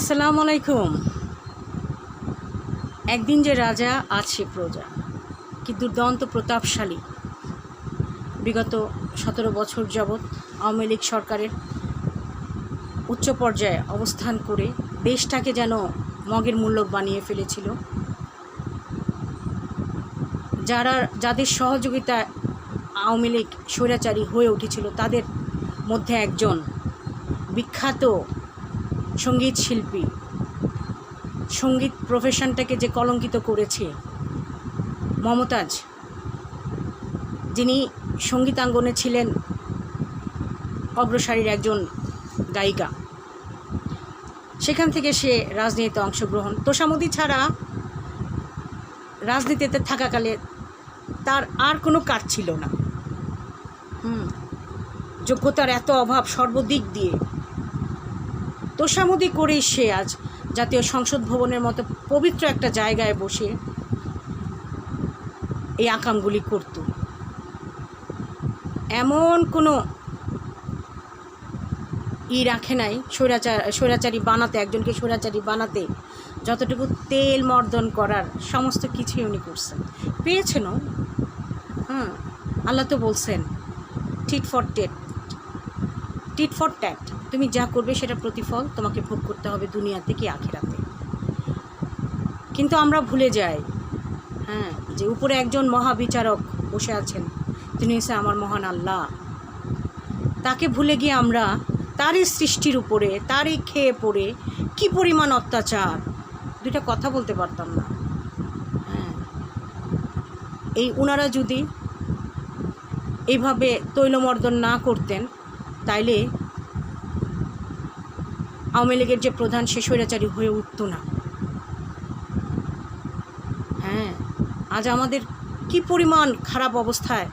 আসসালামু আলাইকুম। একদিন যে রাজা আছে প্রজা। কি দুর্দান্ত প্রতাপশালী। বিগত সতেরো বছর যাবৎ আওয়ামী লীগ সরকারের উচ্চ পর্যায়ে অবস্থান করে দেশটাকে যেন মগের মূল্যক বানিয়ে ফেলেছিল। যারা, যাদের সহযোগিতা আওয়ামী লীগ স্বৈরাচারী হয়ে উঠেছিল, তাদের মধ্যে একজন বিখ্যাত সংগীত শিল্পী। সংগীত প্রফেশনটাকে যে কলঙ্কিত করেছে মমতাজ, যিনি সঙ্গীতাঙ্গনে ছিলেন অগ্রসারীর একজন গায়িকা। সেখান থেকে সে রাজনীতিতে অংশগ্রহণ। তোষামদি ছাড়া রাজনীতিতে থাকাকালে তার আর কোনো কাজ ছিল না। হুম, যোগ্যতার এত অভাব সর্বদিক দিয়ে। তোষামদি করেই সে আজ জাতীয় সংসদ ভবনের মতো পবিত্র একটা জায়গায় বসে এই আকামগুলি করত। এমন কোনো ই রাখে নাই, স্বৈরাচার, স্বৈরাচারী বানাতে, একজনকে স্বৈরাচারী বানাতে যতটুকু তেল মর্দন করার সমস্ত কিছুই উনি করছেন। পেয়েছেনও হুম, আল্লাহ তো বলছেন tit for tat tit for tat তুমি যা করবে সেটা প্রতিফল তোমাকে ভোগ করতে হবে দুনিয়াতে কি আখেরাতে। কিন্তু আমরা ভুলে যাই হ্যাঁ যে উপরে একজন মহাবিচারক বসে আছেন, তিনি হচ্ছে আমার মহান আল্লাহ। তাকে ভুলে গিয়ে আমরা তারই সৃষ্টির উপরে, তারই খেয়ে পড়ে কি পরিমাণ অত্যাচার, দুইটা কথা বলতে পারতাম না। হ্যাঁ এই ওনারা যদি এইভাবে তৈলমর্দন না করতেন, তাইলে আওয়ামী লীগের যে প্রধান সে স্বৈরাচারী হয়ে উঠতো না। হ্যাঁ আজ আমাদের কি পরিমাণ খারাপ অবস্থায়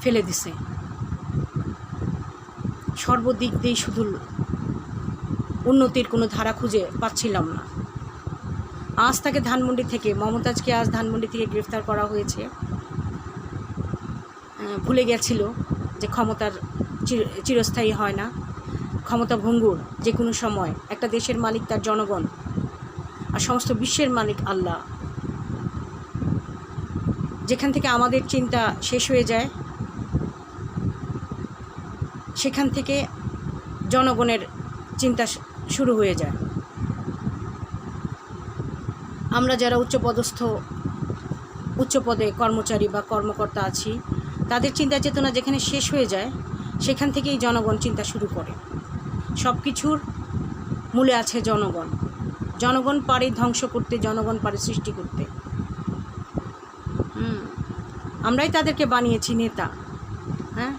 ফেলে দিছে। সর্বদিক দিয়ে শুধু উন্নতির কোনো ধারা খুঁজে পাচ্ছিলাম না। আজ তাকে ধানমন্ডি থেকে, মমতাজকে আজ ধানমন্ডি থেকে গ্রেফতার করা হয়েছে। ভুলে গেছিল যে ক্ষমতার চির- চিরস্থায়ী হয় না। ক্ষমতা ভঙ্গুর যে কোনো সময় একটা দেশের মালিক তার জনগণ আর সমস্ত বিশ্বের মালিক আল্লাহ। যেখান থেকে আমাদের চিন্তা শেষ হয়ে যায়, সেখান থেকে জনগণের চিন্তা শুরু হয়ে যায়। আমরা যারা উচ্চপদস্থ উচ্চ পদে কর্মচারী বা কর্মকর্তা আছি, তাদের চিন্তা চেতনা যেখানে শেষ হয়ে যায়, সেখান থেকেই জনগণ চিন্তা শুরু করে। সব কিছুর মূলে আছে জনগণ। জনগণ পারে ধ্বংস করতে, জনগণ পারে সৃষ্টি করতে। আমরাই তাদেরকে বানিয়েছি, নেতা। হ্যাঁ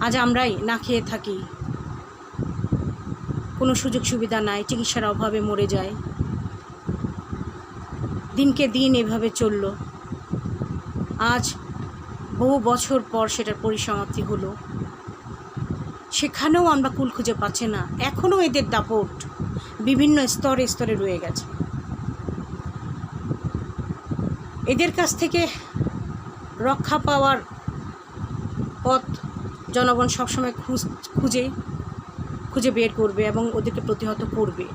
আজ আমরাই না খেয়ে থাকি। কোনো সুযোগ সুবিধা নাই, চিকিৎসার অভাবে মরে যায়। দিনকে দিন এভাবে চলল। আজ বহু বছর পর সেটার পরিসমাপ্তি হলো। সেখানেও আমরা কুল খুঁজে পাচ্ছি না। এখনও এদের দাপট বিভিন্ন স্তরে স্তরে রয়ে গেছে। এদের কাছ থেকে রক্ষা পাওয়ার পথ জনগণ সবসময় খুঁজ খুঁজে খুঁজে বের করবে এবং ওদেরকে প্রতিহত করবে।